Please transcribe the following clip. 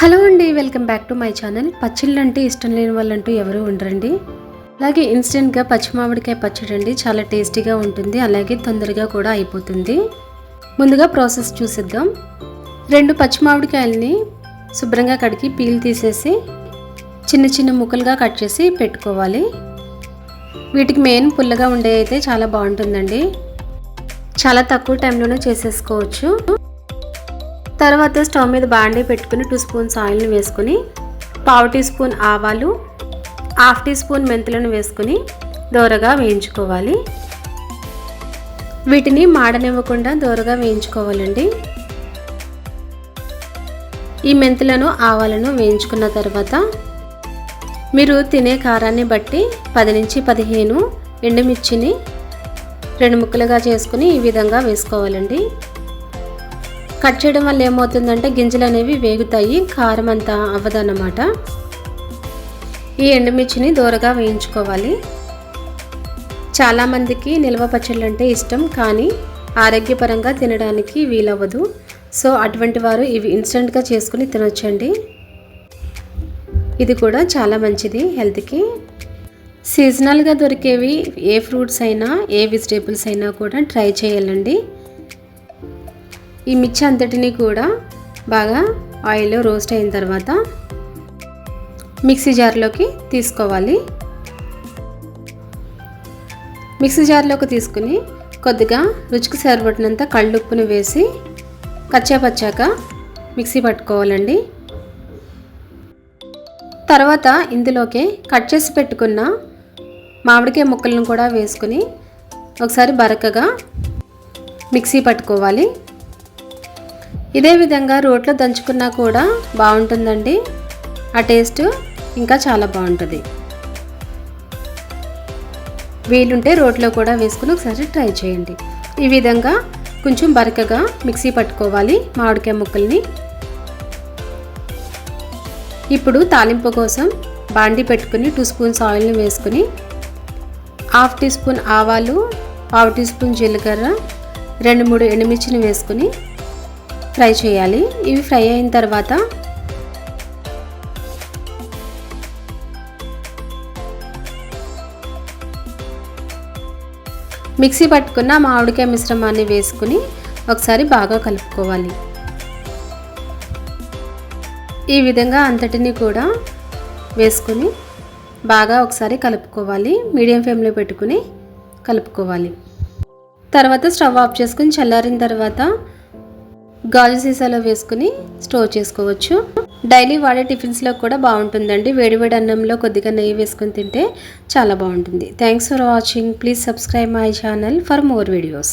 Hello అండి welcome back to my channel. పచ్చళ్ళు అంటే ఇష్టం లేని వాళ్ళంటూ ఎవరు ఉండరండి. అలాగే ఇన్స్టెంట్గా పచ్చి మామిడికాయ పచ్చడి అండి చాలా టేస్టీగా ఉంటుంది అలాగే తొందరగా కూడా అయిపోతుంది. ముందుగా ప్రాసెస్ చూసిద్దాం. రెండు పచ్చి మామిడికాయలని శుభ్రంగా కడిగి పీల్ తీసేసి చిన్న చిన్న ముక్కలుగా కట్ చేసి పెట్టుకోవాలి. వీటికి మెయిన్ పుల్లగా ఉండే అయితే చాలా బాగుంటుందండి. చాలా తక్కువ టైంలోనే చేసేసుకోవచ్చు. తర్వాత స్టవ్ మీద బాండీ పెట్టుకుని టూ స్పూన్స్ ఆయిల్ని వేసుకుని పావు టీ స్పూన్ ఆవాలు హాఫ్ టీ స్పూన్ మెంతులను వేసుకుని దోరగా వేయించుకోవాలి. వీటిని మాడనివ్వకుండా దోరగా వేయించుకోవాలండి. ఈ మెంతులను ఆవాలను వేయించుకున్న తర్వాత మీరు తినే కారాన్ని బట్టి పది నుంచి పదిహేను ఎండుమిర్చిని రెండు ముక్కలుగా చేసుకుని ఈ విధంగా వేసుకోవాలండి. కట్ చేయడం వల్ల ఏమవుతుందంటే గింజలు అనేవి వేగుతాయి కారం అంతా అవ్వదన్నమాట. ఈ ఎండుమిర్చిని దూరగా వేయించుకోవాలి. చాలామందికి నిల్వ పచ్చళ్ళు అంటే ఇష్టం కానీ ఆరోగ్యపరంగా తినడానికి వీలవ్వదు. సో అటువంటి వారు ఇవి ఇన్స్టెంట్గా చేసుకుని తినొచ్చండి. ఇది కూడా చాలా మంచిది హెల్త్కి. సీజనల్గా దొరికేవి ఏ ఫ్రూట్స్ అయినా ఏ వెజిటేబుల్స్ అయినా కూడా ట్రై చేయాలండి. ఈ మిర్చి అంతటిని కూడా బాగా ఆయిల్లో రోస్ట్ అయిన తర్వాత మిక్సీ జార్లోకి తీసుకోవాలి. మిక్సీ జార్లోకి తీసుకుని కొద్దిగా రుచికి సరిపడినంత కళ్ళుప్పును వేసి కచ్చాపచ్చాక మిక్సీ పట్టుకోవాలండి. తర్వాత ఇందులోకి కట్ చేసి పెట్టుకున్న మామిడికాయ ముక్కలను కూడా వేసుకుని ఒకసారి బరకగా మిక్సీ పట్టుకోవాలి. ఇదే విధంగా రోట్లో దంచుకున్నా కూడా బాగుంటుందండి. ఆ టేస్ట్ ఇంకా చాలా బాగుంటుంది. వీలుంటే రోట్లో కూడా వేసుకుని ఒకసారి ట్రై చేయండి. ఈ విధంగా కొంచెం బరకగా మిక్సీ పట్టుకోవాలి మామిడికాయ ముక్కల్ని. ఇప్పుడు తాలింపు కోసం బాండి పెట్టుకుని టూ స్పూన్స్ ఆయిల్ని వేసుకుని హాఫ్ టీ స్పూన్ ఆవాలు పావు టీ స్పూన్ జీలకర్ర రెండు మూడు ఎండుమిర్చిని వేసుకుని ఫ్రై చేయాలి. ఇవి ఫ్రై అయిన తర్వాత మిక్సీ పట్టుకున్న మామిడికాయ మిశ్రమాన్ని వేసుకుని ఒకసారి బాగా కలుపుకోవాలి. ఈ విధంగా అంతటిని కూడా వేసుకుని బాగా ఒకసారి కలుపుకోవాలి. మీడియం ఫ్లేమ్లో పెట్టుకుని కలుపుకోవాలి. తర్వాత స్టవ్ ఆఫ్ చేసుకుని చల్లారిన తర్వాత గాజు సీసాలో వేసుకుని స్టోర్ చేసుకోవచ్చు. డైలీ వాడే టిఫిన్స్లో కూడా బాగుంటుందండి. వేడివేడి అన్నంలో కొద్దిగా నెయ్యి వేసుకుని తింటే చాలా బాగుంటుంది. Thanks for watching please subscribe my channel for more videos